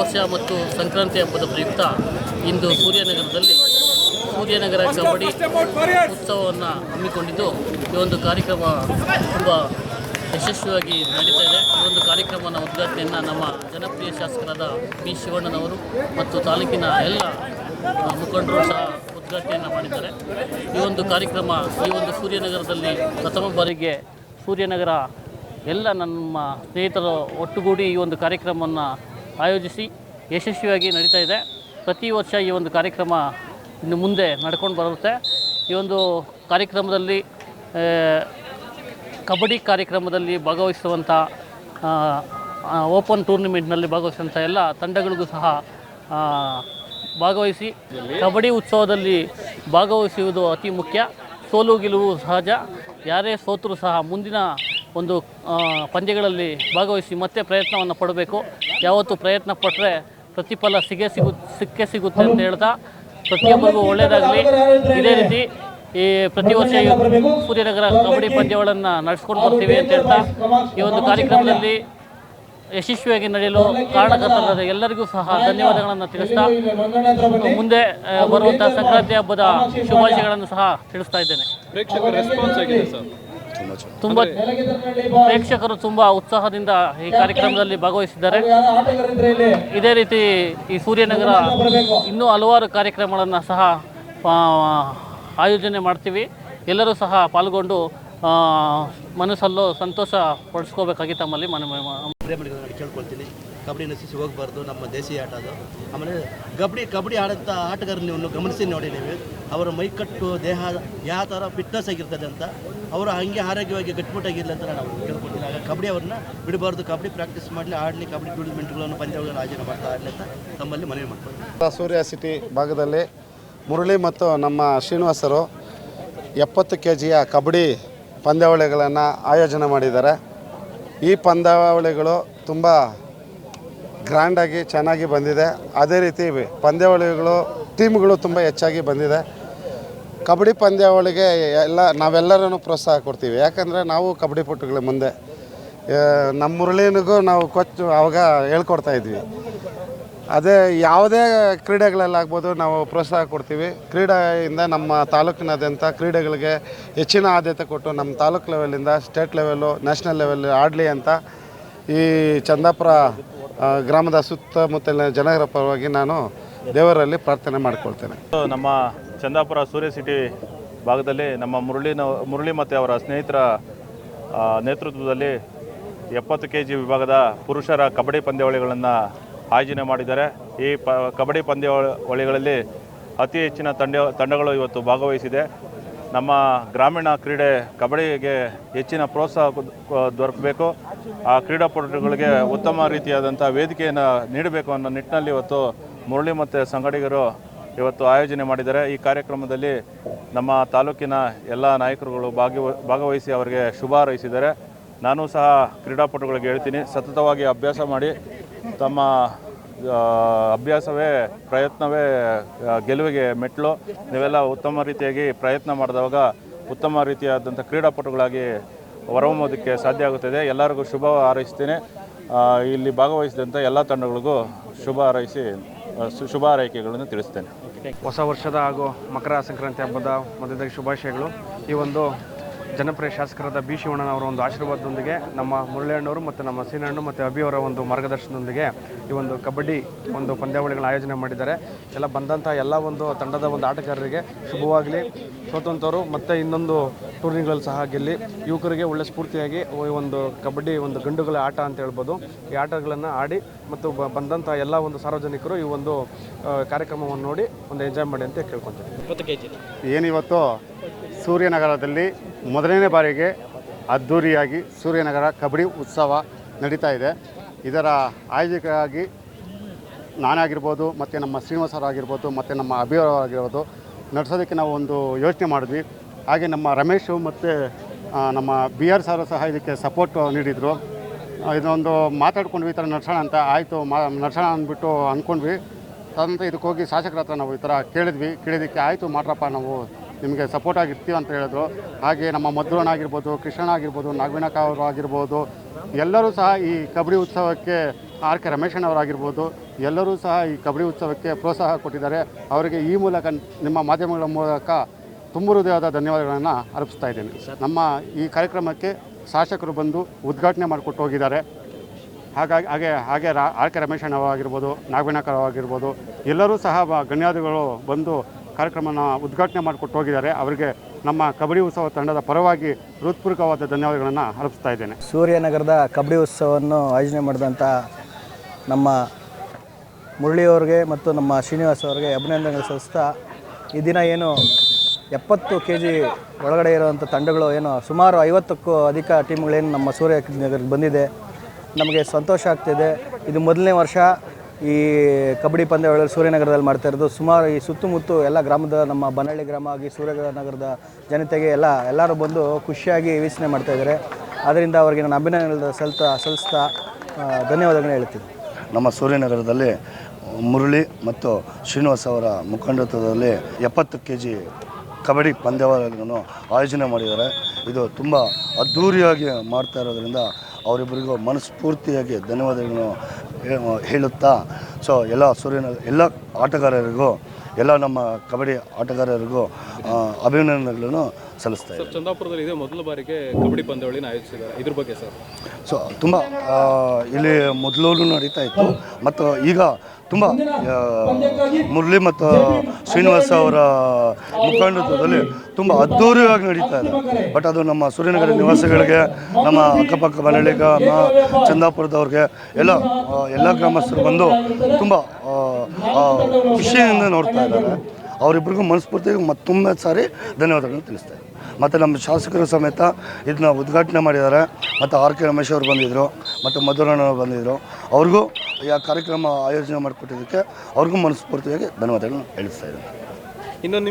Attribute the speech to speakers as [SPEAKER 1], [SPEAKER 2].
[SPEAKER 1] ವರ್ಷ ಮತ್ತು ಸಂಕ್ರಾಂತಿ ಹಬ್ಬದ ಪ್ರಯುಕ್ತ ಇಂದು ಸೂರ್ಯನಗರದಲ್ಲಿ ಸೂರ್ಯನಗರ ಕಬಡ್ಡಿ ಉತ್ಸವವನ್ನು ಹಮ್ಮಿಕೊಂಡಿದ್ದು ಈ ಒಂದು ಕಾರ್ಯಕ್ರಮ ತುಂಬ ಯಶಸ್ವಿಯಾಗಿ ನಡೀತಾ ಇದೆ. ಈ ಒಂದು ಕಾರ್ಯಕ್ರಮನ ಉದ್ಘಾಟನೆಯನ್ನು ನಮ್ಮ ಜನಪ್ರಿಯ ಶಾಸಕರಾದ ಪಿ ಶಿವಣ್ಣನವರು ಮತ್ತು ತಾಲೂಕಿನ ಎಲ್ಲ ಮುಖಂಡರು ಸಹ ಉದ್ಘಾಟನೆಯನ್ನು ಮಾಡಿದ್ದಾರೆ. ಈ ಒಂದು ಕಾರ್ಯಕ್ರಮ ಈ ಒಂದು ಸೂರ್ಯನಗರದಲ್ಲಿ ಪ್ರಥಮ ಬಾರಿಗೆ ಸೂರ್ಯನಗರ ಎಲ್ಲ ನಮ್ಮ ಸ್ನೇಹಿತರು ಒಟ್ಟುಗೂಡಿ ಈ ಒಂದು ಕಾರ್ಯಕ್ರಮವನ್ನು ಆಯೋಜಿಸಿ ಯಶಸ್ವಿಯಾಗಿ ನಡೀತಾ ಇದೆ. ಪ್ರತಿ ವರ್ಷ ಈ ಒಂದು ಕಾರ್ಯಕ್ರಮ ಇನ್ನು ಮುಂದೆ ನಡ್ಕೊಂಡು ಬರುತ್ತೆ. ಈ ಒಂದು ಕಾರ್ಯಕ್ರಮದಲ್ಲಿ ಕಬಡ್ಡಿ ಕಾರ್ಯಕ್ರಮದಲ್ಲಿ ಭಾಗವಹಿಸುವಂಥ ಓಪನ್ ಟೂರ್ನಿಮೆಂಟ್ನಲ್ಲಿ ಭಾಗವಹಿಸುವಂಥ ಎಲ್ಲ ತಂಡಗಳಿಗೂ ಸಹ ಭಾಗವಹಿಸಿ ಕಬಡ್ಡಿ ಉತ್ಸವದಲ್ಲಿ ಭಾಗವಹಿಸುವುದು ಅತಿ ಮುಖ್ಯ. ಸೋಲು ಗೆಲುವು ಸಹಜ. ಯಾರೇ ಸೋತರೂ ಸಹ ಮುಂದಿನ ಒಂದು ಪಂದ್ಯಗಳಲ್ಲಿ ಭಾಗವಹಿಸಿ ಮತ್ತೆ ಪ್ರಯತ್ನವನ್ನು ಪಡಬೇಕು. ಯಾವತ್ತು ಪ್ರಯತ್ನ ಪಟ್ಟರೆ ಪ್ರತಿಫಲ ಸಿಗೇ ಸಿಗು, ಸಿಕ್ಕೇ ಸಿಗುತ್ತೆ ಅಂತ ಹೇಳ್ತಾ, ಪ್ರತಿಯೊಬ್ಬರಿಗೂ ಒಳ್ಳೆಯದಾಗಲಿ ಇದೇ ರೀತಿ ಈ ಪ್ರತಿ ವರ್ಷ ಸೂರ್ಯನಗರ ಕಬಡ್ಡಿ ಪಂದ್ಯಗಳನ್ನು ನಡೆಸ್ಕೊಂಡು ಬರ್ತೀವಿ ಅಂತ ಹೇಳ್ತಾ, ಈ ಒಂದು ಕಾರ್ಯಕ್ರಮದಲ್ಲಿ ಯಶಸ್ವಿಯಾಗಿ ನಡೆಯಲು ಕಾರಣಕರ್ತರಾದ ಎಲ್ಲರಿಗೂ ಸಹ ಧನ್ಯವಾದಗಳನ್ನು ತಿಳಿಸ್ತಾ, ಮುಂದೆ ಬರುವಂತಹ ಸಂಕ್ರಾಂತಿ ಹಬ್ಬದ ಶುಭಾಶಯಗಳನ್ನು ಸಹ ತಿಳಿಸ್ತಾ ಇದ್ದೇನೆ.
[SPEAKER 2] ರೆಸ್ಪಾನ್ಸ್ ಆಗಿದೆ
[SPEAKER 1] ತುಂಬ ಪ್ರೇಕ್ಷಕರು ತುಂಬ ಉತ್ಸಾಹದಿಂದ ಈ ಕಾರ್ಯಕ್ರಮದಲ್ಲಿ ಭಾಗವಹಿಸಿದ್ದಾರೆ. ಇದೇ ರೀತಿ ಈ ಸೂರ್ಯನಗರ ಇನ್ನೂ ಹಲವಾರು ಕಾರ್ಯಕ್ರಮಗಳನ್ನು ಸಹ ಆಯೋಜನೆ ಮಾಡ್ತೀವಿ. ಎಲ್ಲರೂ ಸಹ ಪಾಲ್ಗೊಂಡು ಮನಸ್ಸಲ್ಲೂ ಸಂತೋಷ ಪಡಿಸ್ಕೋಬೇಕಾಗಿ ತಮ್ಮಲ್ಲಿ ಮನವಿ ಮಾ-
[SPEAKER 3] ಕೇಳ್ಕೊಳ್ತೀನಿ. ಕಬಡ್ಡಿ ನಶಿಸಿ ಹೋಗಬಾರ್ದು, ನಮ್ಮ ದೇಶೀಯ ಆಟ ಅದು. ಆಮೇಲೆ ಕಬಡ್ಡಿ ಕಬಡ್ಡಿ ಆಡಂಥ ಆಟಗಾರ ನೀವು ಗಮನಿಸಿ ನೋಡಿ ನೀವು. ಅವರ ಮೈಕಟ್ಟು ದೇಹ, ಯಾವ ಥರ ಫಿಟ್ನೆಸ್ ಆಗಿರ್ತದೆ ಅಂತ, ಅವರು ಹಂಗೆ ಆರೋಗ್ಯವಾಗಿ ಗಟ್ಟಿಮುಟ್ಟಾಗಿರಲಿ ಅಂತ ಅವ್ರಿಗೆ ಕೇಳ್ಕೊಳ್ತೀನಿ. ಆಗ ಕಬಡ್ಡಿ ಅವ್ರನ್ನ ಬಿಡಬಾರ್ದು. ಕಬಡ್ಡಿ ಪ್ರಾಕ್ಟೀಸ್ ಮಾಡಲಿ, ಆಡಲಿ, ಕಬಡ್ಡಿ ಟೂರ್ನಮೆಂಟ್ಗಳನ್ನು ಪಂದ್ಯಗಳನ್ನು ಆಯೋಜನೆ ಮಾಡ್ತಾ ಆಡಲಿ ಅಂತ ತಮ್ಮಲ್ಲಿ ಮನವಿ ಮಾಡ್ತಾರೆ
[SPEAKER 4] ಸೂರ್ಯ ಸಿಟಿ ಭಾಗದಲ್ಲಿ ಮುರಳಿ ಮತ್ತು ನಮ್ಮ ಶ್ರೀನಿವಾಸರು ಎಪ್ಪತ್ತು ಕೆ ಜಿಯ ಕಬಡ್ಡಿ ಪಂದ್ಯಾವಳಿಗಳನ್ನು ಆಯೋಜನೆ ಮಾಡಿದ್ದಾರೆ. ಈ ಪಂದ್ಯಾವಳಿಗಳು ತುಂಬ ಗ್ರ್ಯಾಂಡಾಗಿ ಚೆನ್ನಾಗಿ ಬಂದಿದೆ. ಅದೇ ರೀತಿ ಪಂದ್ಯಾವಳಿಗಳು ಟೀಮ್ಗಳು ತುಂಬ ಹೆಚ್ಚಾಗಿ ಬಂದಿದೆ. ಕಬಡ್ಡಿ ಪಂದ್ಯಾವಳಿಗೆ ಎಲ್ಲ ನಾವೆಲ್ಲರೂ ಪ್ರೋತ್ಸಾಹ ಕೊಡ್ತೀವಿ. ಯಾಕಂದರೆ ನಾವು ಕಬಡ್ಡಿ ಪಟುಗಳ ಮುಂದೆ ನಮ್ಮ ಮುರಳಿನಿಗೂ ನಾವು ಕೊಚ್ಚು ಆವಾಗ ಹೇಳ್ಕೊಡ್ತಾ ಇದ್ವಿ. ಅದೇ ಯಾವುದೇ ಕ್ರೀಡೆಗಳಲ್ಲಾಗ್ಬೋದು ನಾವು ಪ್ರೋತ್ಸಾಹ ಕೊಡ್ತೀವಿ. ಕ್ರೀಡೆಯಿಂದ ನಮ್ಮ ತಾಲೂಕಿನಾದ್ಯಂತ ಕ್ರೀಡೆಗಳಿಗೆ ಹೆಚ್ಚಿನ ಆದ್ಯತೆ ಕೊಟ್ಟು ನಮ್ಮ ತಾಲೂಕು ಲೆವೆಲಿಂದ ಸ್ಟೇಟ್ ಲೆವೆಲ್ಲು ನ್ಯಾಷನಲ್ ಲೆವೆಲ್ ಆಡಲಿ ಅಂತ ಈ ಚಂದಾಪುರ ಗ್ರಾಮದ ಸುತ್ತಮುತ್ತಲಿನ ಜನರ ಪರವಾಗಿ ನಾನು ದೇವರಲ್ಲಿ ಪ್ರಾರ್ಥನೆ ಮಾಡಿಕೊಳ್ತೇನೆ.
[SPEAKER 5] ನಮ್ಮ ಚಂದಾಪುರ ಸೂರ್ಯ ಸಿಟಿ ಭಾಗದಲ್ಲಿ ನಮ್ಮ ಮುರಳಿನ, ಮುರಳಿ ಮತ್ತು ಅವರ ಸ್ನೇಹಿತರ ನೇತೃತ್ವದಲ್ಲಿ ಎಪ್ಪತ್ತು ಕೆ ಜಿ ವಿಭಾಗದ ಪುರುಷರ ಕಬಡ್ಡಿ ಪಂದ್ಯಾವಳಿಗಳನ್ನು ಆಯೋಜನೆ ಮಾಡಿದ್ದಾರೆ. ಈ ಪ, ಕಬಡ್ಡಿ ಪಂದ್ಯಾವಳಿಗಳಲ್ಲಿ ಅತಿ ಹೆಚ್ಚಿನ ತಂಡ, ತಂಡಗಳು ಇವತ್ತು ಭಾಗವಹಿಸಿದೆ. ನಮ್ಮ ಗ್ರಾಮೀಣ ಕ್ರೀಡೆ ಕಬಡ್ಡಿಗೆ ಹೆಚ್ಚಿನ ಪ್ರೋತ್ಸಾಹ ದೊರಕಬೇಕು. ಆ ಕ್ರೀಡಾಪಟುಗಳಿಗೆ ಉತ್ತಮ ರೀತಿಯಾದಂಥ ವೇದಿಕೆಯನ್ನು ನೀಡಬೇಕು ಅನ್ನೋ ನಿಟ್ಟಿನಲ್ಲಿ ಇವತ್ತು ಮುರಳಿ ಮತ್ತು ಸಂಗಡಿಗರು ಇವತ್ತು ಆಯೋಜನೆ ಮಾಡಿದ್ದಾರೆ. ಈ ಕಾರ್ಯಕ್ರಮದಲ್ಲಿ ನಮ್ಮ ತಾಲೂಕಿನ ಎಲ್ಲ ನಾಯಕರುಗಳು ಭಾಗವ ಭಾಗವಹಿಸಿ ಅವರಿಗೆ ಶುಭ ಹಾರೈಸಿದ್ದಾರೆ. ನಾನು ಸಹ ಕ್ರೀಡಾಪಟುಗಳಿಗೆ ಹೇಳ್ತೀನಿ. ಸತತವಾಗಿ ಅಭ್ಯಾಸ ಮಾಡಿ ತಮ್ಮ ಅಭ್ಯಾಸವೇ, ಪ್ರಯತ್ನವೇ ಗೆಲುವಿಗೆ ಮೆಟ್ಲು ನೀವೆಲ್ಲ ಉತ್ತಮ ರೀತಿಯಾಗಿ ಪ್ರಯತ್ನ ಮಾಡಿದವಾಗ ಉತ್ತಮ ರೀತಿಯಾದಂಥ ಕ್ರೀಡಾಪಟುಗಳಾಗಿ ಹೊರಹೊಮ್ಮೋದಕ್ಕೆ ಸಾಧ್ಯ ಆಗುತ್ತದೆ. ಎಲ್ಲರಿಗೂ ಶುಭ ಹಾರೈಸ್ತೇನೆ. ಇಲ್ಲಿ ಭಾಗವಹಿಸಿದಂಥ ಎಲ್ಲ ತಂಡಗಳಿಗೂ ಶುಭ ಹಾರೈಸಿ ಶುಭ ಹಾರೈಕೆಗಳನ್ನು ತಿಳಿಸ್ತೇನೆ.
[SPEAKER 6] ಹೊಸ ವರ್ಷದ ಹಾಗೂ ಮಕರ ಸಂಕ್ರಾಂತಿ ಹಬ್ಬದ ಮಧ್ಯದಲ್ಲಿ ಶುಭಾಶಯಗಳು. ಈ ಒಂದು ಜನಪ್ರಿಯ ಶಾಸಕರಾದ ಬಿ ಶಿವಣ್ಣನವರ ಒಂದು ಆಶೀರ್ವಾದದೊಂದಿಗೆ ನಮ್ಮ ಮುರಳಿಯಣ್ಣವರು ಮತ್ತು ನಮ್ಮ ಸೀನಣ್ಣು ಮತ್ತು ಅಭಿಯವರ ಒಂದು ಮಾರ್ಗದರ್ಶನದೊಂದಿಗೆ ಈ ಒಂದು ಕಬಡ್ಡಿ ಒಂದು ಪಂದ್ಯಾವಳಿಗಳನ್ನು ಆಯೋಜನೆ ಮಾಡಿದ್ದಾರೆ. ಎಲ್ಲ ಬಂದಂಥ ಎಲ್ಲ ಒಂದು ತಂಡದ ಒಂದು ಆಟಗಾರರಿಗೆ ಶುಭವಾಗಲಿ. ಸೋತಂಥವರು ಮತ್ತು ಇನ್ನೊಂದು ಟೂರ್ನಿಗಳಲ್ಲಿ ಸಹ ಗೆಲ್ಲಿ ಯುವಕರಿಗೆ ಒಳ್ಳೆ ಸ್ಫೂರ್ತಿಯಾಗಿ ಈ ಒಂದು ಕಬಡ್ಡಿ ಒಂದು ಗಂಡುಗಳ ಆಟ ಅಂತ ಹೇಳ್ಬೋದು. ಈ ಆಟಗಳನ್ನು ಆಡಿ ಮತ್ತು ಬ- ಬಂದಂಥ ಎಲ್ಲ ಒಂದು ಸಾರ್ವಜನಿಕರು ಈ ಒಂದು ಕಾರ್ಯಕ್ರಮವನ್ನು ನೋಡಿ ಒಂದು ಎಂಜಾಯ್ ಮಾಡಿ ಅಂತ ಕೇಳ್ಕೊತೀನಿ.
[SPEAKER 4] ಏನಿವತ್ತು? ಸೂರ್ಯನಗರದಲ್ಲಿ ಮೊದಲನೇ ಬಾರಿಗೆ ಅದ್ಧೂರಿಯಾಗಿ ಸೂರ್ಯನಗರ ಕಬಡ್ಡಿ ಉತ್ಸವ ನಡೀತಾ ಇದೆ. ಇದರ ಆಯೋಜಕರಾಗಿ ನಾನಾಗಿರ್ಬೋದು, ಮತ್ತು ನಮ್ಮ ಶ್ರೀನಿವಾಸರಾಗಿರ್ಬೋದು ಮತ್ತು ನಮ್ಮ ಅಭಿಯವರಾಗಿರ್ಬೋದು ನಡೆಸೋದಕ್ಕೆ ನಾವು ಒಂದು ಯೋಚನೆ ಮಾಡಿದ್ವಿ. ಹಾಗೆ ನಮ್ಮ ರಮೇಶು ಮತ್ತು ನಮ್ಮ ಬಿ ಆರ್ ಸರ್ ಸಹ ಇದಕ್ಕೆ ಸಪೋರ್ಟ್ ನೀಡಿದರು. ಇದೊಂದು ಮಾತಾಡ್ಕೊಂಡ್ವಿ, ಈ ಥರ ನಡ್ಸೋಣ ಅಂತ ಆಯಿತು, ಮಾ, ನಡ್ಸೋಣ ಅಂದ್ಬಿಟ್ಟು ಅಂದ್ಕೊಂಡ್ವಿ. ತದನಂತರ ಇದಕ್ಕೆ ಹೋಗಿ ಶಾಸಕರ ಹತ್ರ ನಾವು ಈ ಥರ ಕೇಳಿದ್ವಿ. ಕೇಳಿದ್ದಕ್ಕೆ ಆಯಿತು, ಮಾಡ್ರಪ್ಪ ನಾವು
[SPEAKER 7] ನಿಮಗೆ ಸಪೋರ್ಟ್ ಆಗಿರ್ತೀವಿ ಅಂತ ಹೇಳಿದ್ರು. ಹಾಗೆ ನಮ್ಮ ಮಧುರನ್ ಆಗಿರ್ಬೋದು ಕೃಷ್ಣನ್ ಆಗಿರ್ಬೋದು ನಾಗವಿನಾಕ ಅವರು ಆಗಿರ್ಬೋದು, ಎಲ್ಲರೂ ಸಹ ಈ ಕಬಡ್ಡಿ ಉತ್ಸವಕ್ಕೆ ಆರ್ ಕೆ ರಮೇಶಣ್ಣವರಾಗಿರ್ಬೋದು ಎಲ್ಲರೂ ಸಹ ಈ ಕಬಡ್ಡಿ ಉತ್ಸವಕ್ಕೆ ಪ್ರೋತ್ಸಾಹ ಕೊಟ್ಟಿದ್ದಾರೆ. ಅವರಿಗೆ ಈ ಮೂಲಕ ನಿಮ್ಮ ಮಾಧ್ಯಮಗಳ ಮೂಲಕ ತುಂಬ ಹೃದಯದ ಧನ್ಯವಾದಗಳನ್ನು ಅರ್ಪಿಸ್ತಾ ಇದ್ದೇನೆ. ನಮ್ಮ ಈ ಕಾರ್ಯಕ್ರಮಕ್ಕೆ ಶಾಸಕರು ಬಂದು ಉದ್ಘಾಟನೆ ಮಾಡಿಕೊಟ್ಟು ಹೋಗಿದ್ದಾರೆ. ಹಾಗಾಗಿ, ಹಾಗೆ ಹಾಗೆ ರಾ, ಆರ್ ಕೆ ರಮೇಶಣ್ಣ ಅವರಾಗಿರ್ಬೋದು ಆಗಿರ್ಬೋದು ಎಲ್ಲರೂ ಸಹ ಗಣ್ಯಾದಿಗಳು ಬಂದು ಕಾರ್ಯಕ್ರಮನ ಉದ್ಘಾಟನೆ ಮಾಡಿಕೊಟ್ಟು ಹೋಗಿದ್ದಾರೆ. ಅವರಿಗೆ ನಮ್ಮ ಕಬಡ್ಡಿ ಉತ್ಸವ ತಂಡದ ಪರವಾಗಿ ಹೃತ್ಪೂರ್ವಕವಾದ ಧನ್ಯವಾದಗಳನ್ನು ಅರ್ಪಿಸ್ತಾ ಇದ್ದೇನೆ.
[SPEAKER 8] ಸೂರ್ಯನಗರದ ಕಬಡ್ಡಿ ಉತ್ಸವವನ್ನು ಆಯೋಜನೆ ಮಾಡಿದಂಥ ನಮ್ಮ ಮುರಳಿಯವ್ರಿಗೆ ಮತ್ತು ನಮ್ಮ ಶ್ರೀನಿವಾಸ್ ಅವರಿಗೆ ಅಭಿನಂದನೆಗಳು ಸಲ್ಲಿಸ್ತಾ ಈ ದಿನ ಏನು ಎಪ್ಪತ್ತು ಕೆ ಜಿ ಒಳಗಡೆ ಇರುವಂಥ ತಂಡಗಳು ಏನು ಸುಮಾರು ಐವತ್ತಕ್ಕೂ ಅಧಿಕ ಟೀಮ್ಗಳೇನು ನಮ್ಮ ಸೂರ್ಯ ನಗರಕ್ಕೆ ಬಂದಿದೆ. ನಮಗೆ ಸಂತೋಷ ಆಗ್ತಿದೆ. ಇದು ಮೊದಲನೇ ವರ್ಷ. ಈ ಕಬಡ್ಡಿ ಪಂದ್ಯಾವಳಿಗಳು ಸೂರ್ಯನಗರದಲ್ಲಿ ಮಾಡ್ತಾ ಇರೋದು. ಸುಮಾರು ಈ ಸುತ್ತಮುತ್ತ ಎಲ್ಲ ಗ್ರಾಮದ ನಮ್ಮ ಬನಹಳ್ಳಿ ಗ್ರಾಮ ಆಗಿ ಸೂರ್ಯನಗರದ ಜನತೆಗೆ ಎಲ್ಲ, ಎಲ್ಲರೂ ಬಂದು ಖುಷಿಯಾಗಿ ವೀಕ್ಷಣೆ ಮಾಡ್ತಾ ಇದ್ದಾರೆ. ಅದರಿಂದ ಅವರಿಗೆ ನಾನು ಅಭಿನಂದನೆ ಸಲ್ತಾ, ಸಲ್ಲಿಸ್ತಾ ಧನ್ಯವಾದಗಳನ್ನ ಹೇಳ್ತೀನಿ.
[SPEAKER 9] ನಮ್ಮ ಸೂರ್ಯನಗರದಲ್ಲಿ ಮುರಳಿ ಮತ್ತು ಶ್ರೀನಿವಾಸ್ ಅವರ ಮುಖಂಡತ್ವದಲ್ಲಿ ಎಪ್ಪತ್ತು ಕೆ ಜಿ ಕಬಡ್ಡಿ ಪಂದ್ಯಾವಳಿಗಳನ್ನು ಆಯೋಜನೆ ಮಾಡಿದ್ದಾರೆ. ಇದು ತುಂಬ ಅದ್ಧೂರಿಯಾಗಿ ಮಾಡ್ತಾ ಇರೋದ್ರಿಂದ ಅವರಿಬ್ಬರಿಗೂ ಮನಸ್ಫೂರ್ತಿಯಾಗಿ ಧನ್ಯವಾದಗಳನ್ನು ಹೇಳುತ್ತಾ? ಸೊ ಎಲ್ಲ ಸೂರ್ಯನ ಎಲ್ಲ ಆಟಗಾರರಿಗೂ ಎಲ್ಲ ನಮ್ಮ ಕಬಡ್ಡಿ ಆಟಗಾರರಿಗೂ ಅಭಿನಂದನೆಗಳನ್ನು ಸಲ್ಲಿಸ್ತಾ ಇದ್ದಾರೆ.
[SPEAKER 2] ಚಂದಾಪುರದಲ್ಲಿ ಇದೆ ಮೊದಲ ಬಾರಿಗೆ ಕಬಡ್ಡಿ ಪಂದ್ಯಾವಳಿನ ಆಯೋಜಿಸಿದ್ದಾರೆ. ಇದ್ರ ಬಗ್ಗೆ ಸರ್.
[SPEAKER 9] ಸೊ ತುಂಬ ಇಲ್ಲಿ ಮೊದಲು ನಡೀತಾ ಇತ್ತು. ಮತ್ತು ಈಗ ತುಂಬ ಮುರಳಿ ಮತ್ತು ಶ್ರೀನಿವಾಸ ಅವರ ಮುಖಂಡತ್ವದಲ್ಲಿ ತುಂಬ ಅದ್ಧೂರಿಯಾಗಿ ನಡೀತಾ ಇದೆ. ಬಟ್ ಅದು ನಮ್ಮ ಸೂರ್ಯನಗರ ನಿವಾಸಿಗಳಿಗೆ ನಮ್ಮ ಅಕ್ಕಪಕ್ಕ ಮನೆಯಲ್ಲಿ ನಮ್ಮ ಚಂದಾಪುರದವ್ರಿಗೆ ಎಲ್ಲ ಆ, ಎಲ್ಲ ಗ್ರಾಮಸ್ಥರು ಬಂದು ತುಂಬ ಆ, ಆ, ಖುಷಿಯಿಂದ ನೋಡ್ತಾ ಇದ್ದಾರೆ. ಅವರಿಬ್ಬರಿಗೂ ಮನಸ್ಫೂರ್ತಿಗೆ ಮತ್ತೊಮ್ಮೆ ಸಾರಿ ಧನ್ಯವಾದಗಳನ್ನು ತಿಳಿಸ್ತಾ ಇದ್ದೀನಿ. ಮತ್ತು ನಮ್ಮ ಶಾಸಕರು ಸಮೇತ ಇದನ್ನ ಉದ್ಘಾಟನೆ ಮಾಡಿದ್ದಾರೆ. ಮತ್ತು ಆರ್ ಕೆ ರಮೇಶ್ ಅವರು ಬಂದಿದ್ದರು ಮತ್ತು ಮಧುರಣ್ಣ ಬಂದಿದ್ದರು ಅವ್ರಿಗೂ ಈ ಕಾರ್ಯಕ್ರಮ ಆಯೋಜನೆ ಮಾಡಿಕೊಟ್ಟಿದ್ದಕ್ಕೆ ಅವ್ರಿಗೂ ಮನಸ್ಫೂರ್ತಿಯಾಗಿ ಧನ್ಯವಾದಗಳನ್ನು ಹೇಳಿಸ್ತಾ ಇದ್ದೀನಿ.
[SPEAKER 2] ಇನ್ನೊಂದು